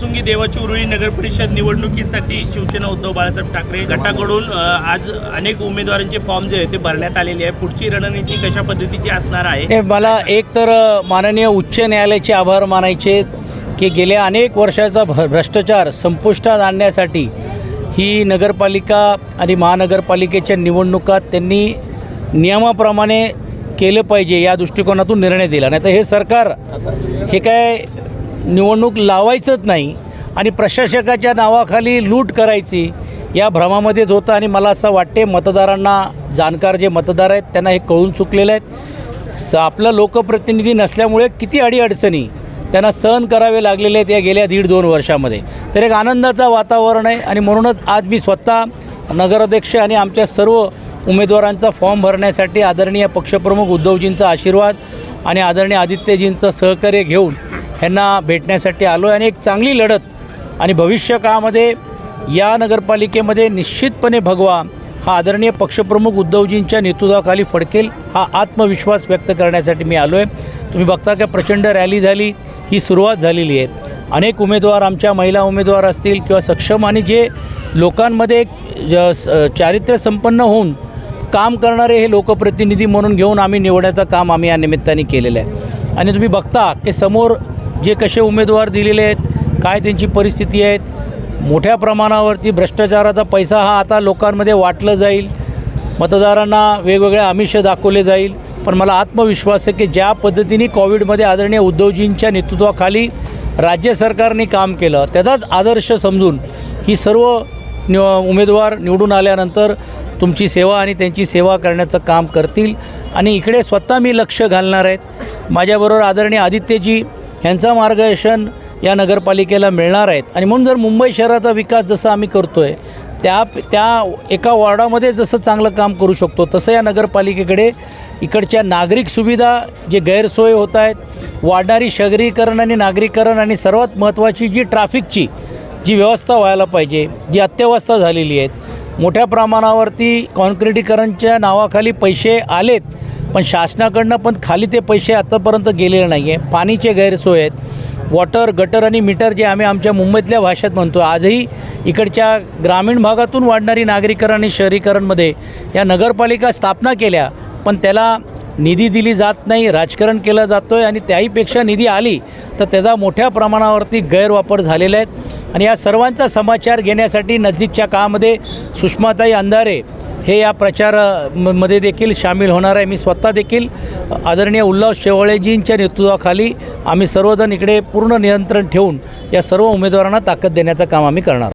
फुरसुंगी देवाची उरुळी नगर परिषद निवडणुकीसाठी शिवसेना उद्धव बाळासाहेब ठाकरे गटाकडून आज अनेक उमेदवारांचे फॉर्म जे आहे ते भरण्यात आलेले आहे पुढची रणनीती कशा पद्धतीची असणार आहे? हे मला एक तर माननीय उच्च न्यायालयाचे आभार मानायचे की गेल्या अनेक वर्षाचा भ भ्रष्टाचार संपुष्टात आणण्यासाठी ही नगरपालिका आणि महानगरपालिकेच्या निवडणुकात त्यांनी नियमाप्रमाणे केलं पाहिजे या दृष्टिकोनातून निर्णय दिला. नाही तर हे सरकार हे काय निवडणूक लावायचंच नाही आणि प्रशासकाच्या नावाखाली लूट करायची या भ्रमामध्येच होतं आणि मला असं वाटते मतदारांना जाणकार जे मतदार आहेत त्यांना हे कळून चुकलेले आहेत स आपलं लोकप्रतिनिधी नसल्यामुळे किती अडीअडचणी त्यांना सहन करावे लागलेले आहेत या गेल्या दीड दोन वर्षामध्ये. तर एक आनंदाचं वातावरण आहे आणि म्हणूनच आज मी स्वतः नगराध्यक्ष आणि आमच्या सर्व उमेदवारांचा फॉर्म भरण्यासाठी आदरणीय पक्षप्रमुख उद्धवजींचा आशीर्वाद आणि आदरणीय आदित्यजींचं सहकार्य घेऊन ह्यांना भेटण्यासाठी आलो आहे आणि एक चांगली लढत आणि भविष्य काळामध्ये या नगरपालिकेमध्ये निश्चितपणे भगवा हा आदरणीय पक्षप्रमुख उद्धवजींच्या नेतृत्वाखाली फडकेल हा आत्मविश्वास व्यक्त करण्यासाठी मी आलो आहे तुम्ही बघता का प्रचंड रॅली झाली ही सुरुवात झालेली आहे. अनेक उमेदवार आमच्या महिला उमेदवार असतील किंवा सक्षम आणि जे लोकांमध्ये एक ज- स- चारित्र्य संपन्न होऊन काम करणारे हे लोकप्रतिनिधी म्हणून घेऊन आम्ही निवडण्याचं काम आम्ही या निमित्ताने केलेलं आहे. आणि तुम्ही बघता की समोर जे कसे उमेदवार दिलेले आहेत काय त्यांची परिस्थिती आहेत मोठ्या प्रमाणावरती भ्रष्टाचाराचा पैसा हा आता लोकांमध्ये वाटलं जाईल. मतदारांना वेगवेगळे आमिष दाखवले जाईल. पण मला आत्मविश्वास आहे की ज्या पद्धतीने कोविडमध्ये आदरणीय उद्धवजींच्या नेतृत्वाखाली राज्य सरकारने काम केलं त्याचाच आदर्श समजून ही सर्व निव उमेदवार निवडून आल्यानंतर तुमची सेवा आणि त्यांची सेवा करण्याचं काम करतील. आणि इकडे स्वतः मी लक्ष घालणार आहेत. माझ्याबरोबर आदरणीय आदित्यजी ह्यांचा मार्गदर्शन या नगरपालिकेला मिळणार आहेत. आणि म्हणून जर मुंबई शहराचा विकास जसा आम्ही करतो आहे त्या त्या एका वॉर्डामध्ये जसं चांगलं काम करू शकतो तसं या नगरपालिकेकडे इकडच्या नागरिक सुविधा जे गैरसोय होत आहेत वाढणारी शहरीकरण आणि नागरीकरण आणि सर्वात महत्त्वाची जी ट्रॅफिकची जी व्यवस्था व्हायला पाहिजे जी अत्यवस्था झालेली आहेत मोठ्या प्रमाणावरती कॉन्क्रिटीकरणच्या नावाखाली पैसे आलेत पण शासनाकडनं पण खाली ते पैसे आतापर्यंत गेलेले नाही आहे पाणीचे गैरसोय आहेत. वॉटर गटर आणि मीटर जे आम्ही आमच्या मुंबईतल्या भाषेत म्हणतो आजही इकडच्या ग्रामीण भागातून वाढणारी नागरीकरण आणि शहरीकरणमध्ये या नगरपालिका स्थापना केल्या पण त्याला निधी दिली जात नाही राजकारण केलं जातो आहे आणि त्याहीपेक्षा निधी आली तर त्याचा मोठ्या प्रमाणावरती गैरवापर झालेला आहे आणि या सर्वांचा समाचार घेण्यासाठी नजीकच्या काळामध्ये सुषमाताई अंधारे हे या प्रचारामध्ये म- मध्ये देखील सामील होणार आहे. मी स्वतः देखील आदरणीय उल्हास शेवळेजींच्या नेतृत्वाखाली आम्ही सर्वजण इकडे पूर्ण नियंत्रण ठेवून या सर्व उमेदवारांना ताकद देण्याचं काम आम्ही करणार